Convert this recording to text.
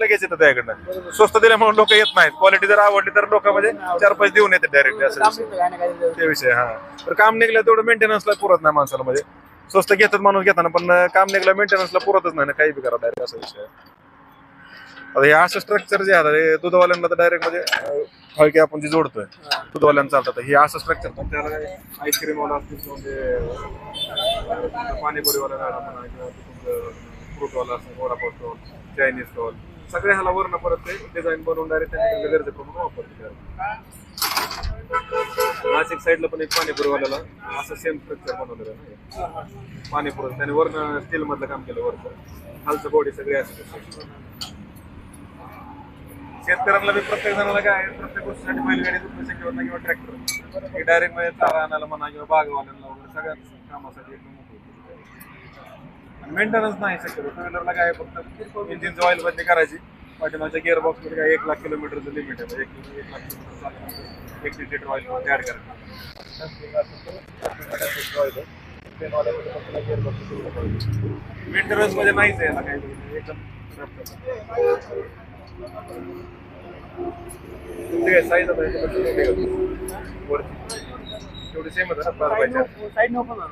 लगेच येतात त्याकडनं. स्वस्त दिल्यामुळे लोक येत नाहीत. क्वालिटी जर आवडली तर लोकांमध्ये चार पैसे देऊन येतात डायरेक्ट असं ते विषय हा. तर काम निघलं तेवढं मेंटेनन्सला पुरत नाही माणसाला म्हणजे. स्वस्त घेतात माणूस घेताना पण काम निघलं मेंटेनन्सला पुरतच नाही ना काही बी करा डायरेक्ट असा विषय. आता हे असं स्ट्रक्चर जे आहे हे दुधवाल्यांना तर डायरेक्ट म्हणजे अं, फळके आपण जे जोडतोय दुधवाल्यांना चालतात हे असं स्ट्रक्चर पण त्याला आईस्क्रीम वाला असतील म्हणजे पाणीपुरीवाला म्हणा किंवा फ्रूटवाला असेल वडापाव स्टॉल चायनीज स्टॉल सगळे ह्याला वर्ण परत ते डिझाईन बनवून डायरेक्ट त्यांच्या गरजेप्रमाणे वापरते नाशिक साईडला पण एक पाणीपुरीवाल्याला असं सेम स्ट्रक्चर बनवलेलं आहे. ना पाणीपुरी त्याने वर्ण स्टील मधलं काम केलं वरचं. खालचं बॉडी सगळी असते शेतकऱ्यांना बी प्रत्येक जणाला काय प्रत्येक गोष्टीसाठी बैलगाडी तुमचं शक्य होत किंवा ट्रॅक्टर हे डायरेक्टमध्ये म्हणजे चारा आणायला म्हणा किंवा बागवाल्यांना वगैरे सगळ्या कामासाठी एकदम मेंटेनन्स नाही शक्यतो. टू व्हीलरला काय फक्त इंजिनचं ऑइल बदली करायची. पाठीमागच्या गिअर बॉक्स काय एक लाख किलोमीटरचं लिमिट आहे. एक एक लाख किलोमीटर एक लिटर ऑइल ऍड करायचं. मेंटेनन्समध्ये नाहीच आहे याला काही. एकदम ठीक आहे साईज आता वरती. तेवढी सेम आहे ना?